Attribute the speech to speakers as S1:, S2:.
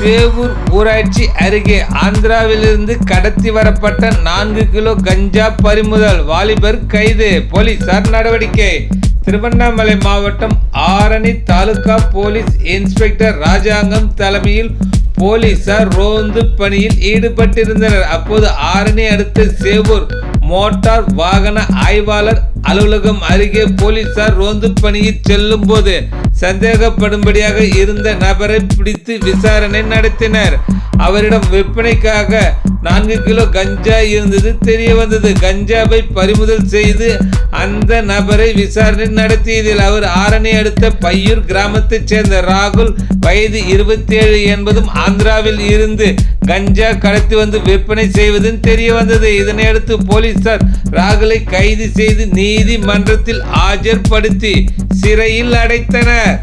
S1: சேவூர் ஊராட்சி அருகே ஆந்திராவிலிருந்து கடத்தி வரப்பட்ட நான்கு கிலோ கஞ்சா பறிமுதல். வாலிபர் கைது. போலீசார் நடவடிக்கை. திருவண்ணாமலை மாவட்டம் ஆரணி தாலுகா போலீஸ் இன்ஸ்பெக்டர் ராஜாங்கம் தலைமையில் போலீசார் ரோந்து பணியில் ஈடுபட்டிருந்தனர். அப்போது ஆரணி அடுத்த சேவூர் மோட்டார் வாகன ஆய்வாளர் அலுவலகம் அருகே போலீசார் ரோந்து பணியில் செல்லும் போது சந்தேகப்படும்படியாக இருந்த நபரை பிடித்து விசாரணை நடத்தினர். அவரிடம் விற்பனைக்காக நான்கு கிலோ கஞ்சா இருந்தது தெரிய வந்தது கஞ்சாவை பறிமுதல் செய்து அந்த நபரை விசாரணை நடத்தியதில் அவர் ஆரணி அடுத்த பையூர் கிராமத்தைச் சேர்ந்த ராகுல் வயது இருபத்தி ஏழு என்பதும் ஆந்திராவில் இருந்து கஞ்சா கடத்தி வந்து விற்பனை செய்வதும் தெரிய வந்தது. இதனையடுத்து போலீசார் ராகுலை கைது செய்து நீதிமன்றத்தில் ஆஜர்படுத்தி சிறையில் அடைத்தனர்.